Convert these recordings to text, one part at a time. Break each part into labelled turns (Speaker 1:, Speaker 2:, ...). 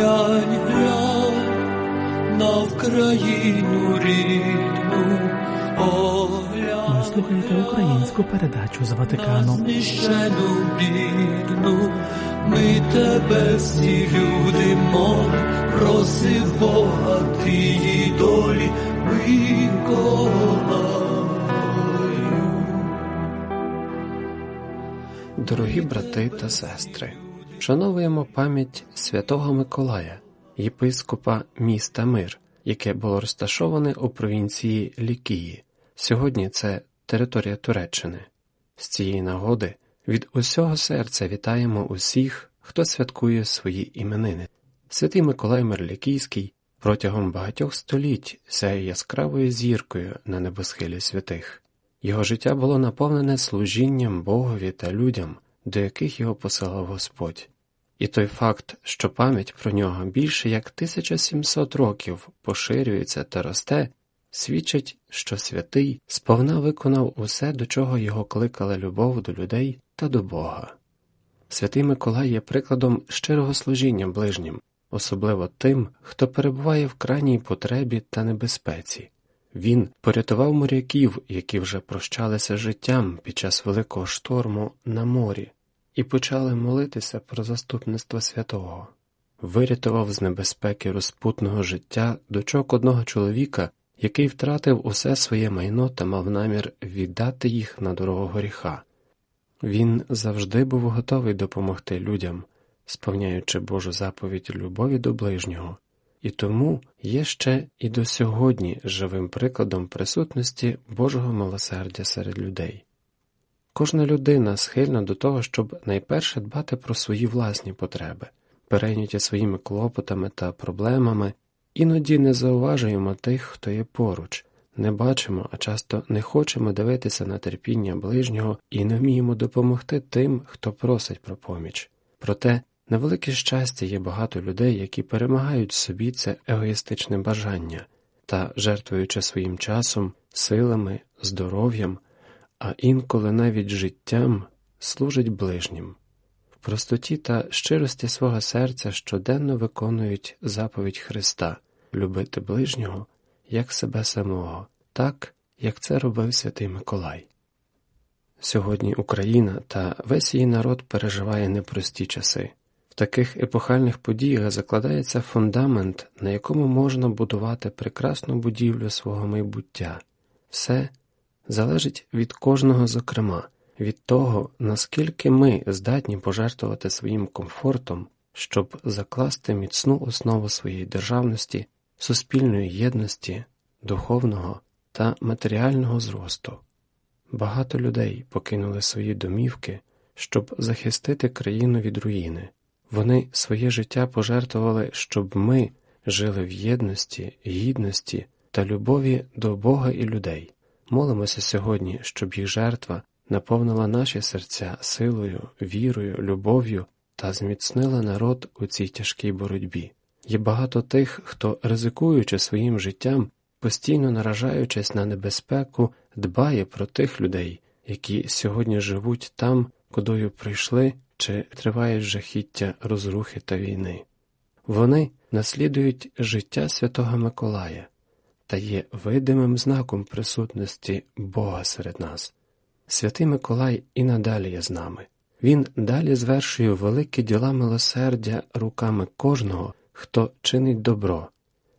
Speaker 1: глянь, глянь на Вкраїну рідну,
Speaker 2: Ви слухаєте українську передачу з Ватикану.
Speaker 1: знищену бідну, ми тебе всі люди моли, просив Бога тієї долі, Миколаю.
Speaker 3: Дорогі брати та сестри, вшановуємо пам'ять святого Миколая, єпископа міста Мир, яке було розташоване у провінції Лікії. Сьогодні це територія Туреччини. З цієї нагоди від усього серця вітаємо усіх, хто святкує свої іменини. Святий Миколай Мерлікійський протягом багатьох століть сяє яскравою зіркою на небосхилі святих. Його життя було наповнене служінням Богові та людям, до яких його посилав Господь. І той факт, що пам'ять про нього більше як 1700 років поширюється та росте, свідчить, що святий сповна виконав усе, до чого його кликала любов до людей та до Бога. Святий Миколай є прикладом щирого служіння ближнім, особливо тим, хто перебуває в крайній потребі та небезпеці. Він порятував моряків, які вже прощалися життям під час великого шторму на морі, і почали молитися про заступництво святого, вирятував з небезпеки розпутного життя дочок одного чоловіка, який втратив усе своє майно та мав намір віддати їх на дорогу гріха. Він завжди був готовий допомогти людям, сповняючи Божу заповідь любові до ближнього, і тому є ще і до сьогодні живим прикладом присутності Божого милосердя серед людей. Кожна людина схильна до того, щоб найперше дбати про свої власні потреби, перейняті своїми клопотами та проблемами, іноді не зауважуємо тих, хто є поруч, не бачимо, а часто не хочемо дивитися на терпіння ближнього і не вміємо допомогти тим, хто просить про поміч. Проте на велике щастя є багато людей, які перемагають собі це егоїстичне бажання та, жертвуючи своїм часом, силами, здоров'ям, а інколи навіть життям, служать ближнім. В простоті та щирості свого серця щоденно виконують заповідь Христа любити ближнього як себе самого, так, як це робив святий Миколай. Сьогодні Україна та весь її народ переживає непрості часи. В таких епохальних подіях закладається фундамент, на якому можна будувати прекрасну будівлю свого майбуття. Все залежить від кожного зокрема, від того, наскільки ми здатні пожертвувати своїм комфортом, щоб закласти міцну основу своєї державності, суспільної єдності, духовного та матеріального зросту. Багато людей покинули свої домівки, щоб захистити країну від руїни. Вони своє життя пожертвували, щоб ми жили в єдності, гідності та любові до Бога і людей. Молимося сьогодні, щоб їх жертва наповнила наші серця силою, вірою, любов'ю та зміцнила народ у цій тяжкій боротьбі. Є багато тих, хто, ризикуючи своїм життям, постійно наражаючись на небезпеку, дбає про тих людей, які сьогодні живуть там, кудою прийшли чи тривають жахіття розрухи та війни. Вони наслідують життя святого Миколая та є видимим знаком присутності Бога серед нас. Святий Миколай і надалі є з нами. Він далі звершує великі діла милосердя руками кожного, хто чинить добро.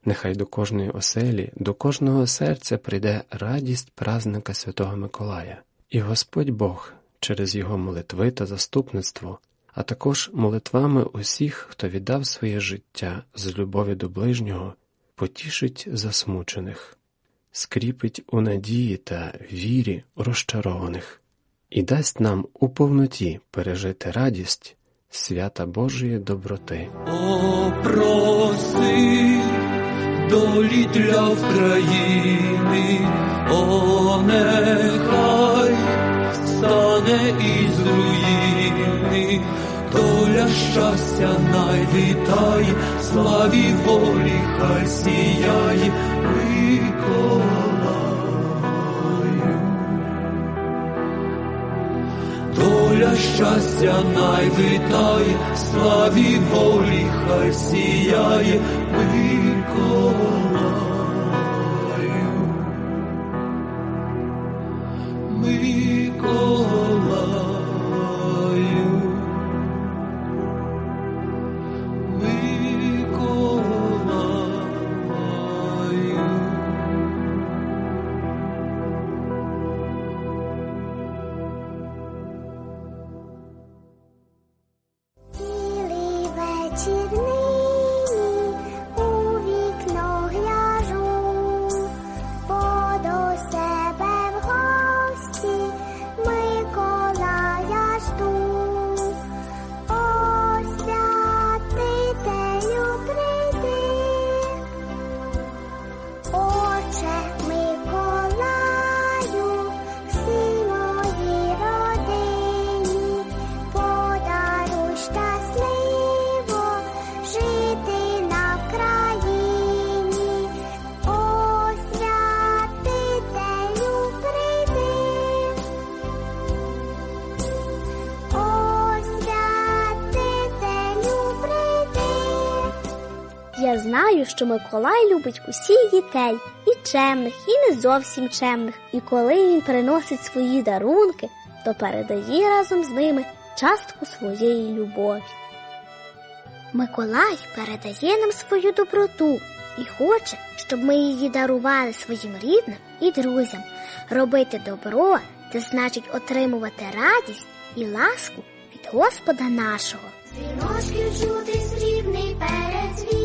Speaker 3: Нехай до кожної оселі, до кожного серця прийде радість празника Святого Миколая, і Господь Бог через його молитви та заступництво, а також молитвами усіх, хто віддав своє життя з любові до ближнього, потішить засмучених, скріпить у надії та вірі розчарованих і дасть нам у повноті пережити радість свята Божої доброти.
Speaker 1: О, проси долі для України, о, нехай стане із руїни, доля щастя найвітай, славі волі хай сіяє Миколаю. Доля щастя найвітає, славі волі хай сіяє Миколаю. Миколаю.
Speaker 4: Я знаю, що Миколай любить усіх дітей, і чемних, і не зовсім чемних. І коли він приносить свої дарунки, то передає разом з ними частку своєї любові. Миколай передає нам свою доброту і хоче, щоб ми її дарували своїм рідним і друзям. Робити добро це значить отримувати радість і ласку від Господа нашого.
Speaker 5: Дзвіночки чути срібний передзвін,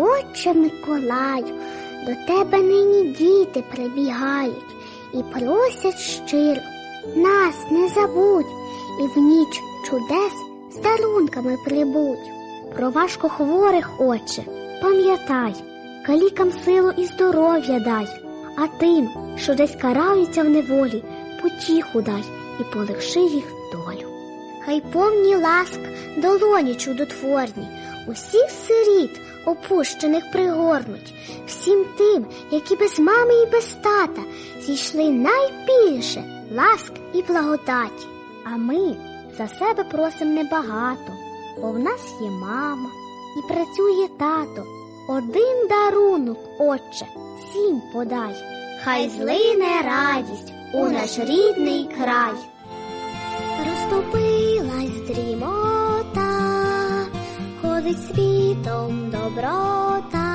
Speaker 5: Отче Миколаю, до тебе нині діти прибігають і просять щиро, нас не забудь, і в ніч чудес з дарунками прибудь. Про важко хворих, Отче, пам'ятай, калікам силу і здоров'я дай, а тим, що десь караються в неволі, потіху дай і полегши їх долю. Хай повні ласк долоні чудотворні, усіх сиріт, опущених пригорнуть, всім тим, які без мами і без тата зійшли найбільше ласк і благодаті. А ми за себе просим небагато, бо в нас є мама і працює тато. Один дарунок, Отче, всім подай. Хай злине радість у наш рідний край. Розтопилась дрімота, ходить світом доброта,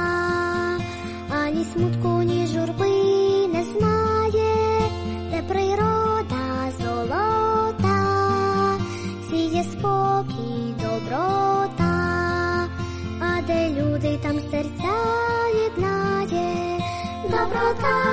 Speaker 5: ані смутку, ні журби не знає, де природа золота, сіє спокій, доброта, а де люди там серця єднає, доброта,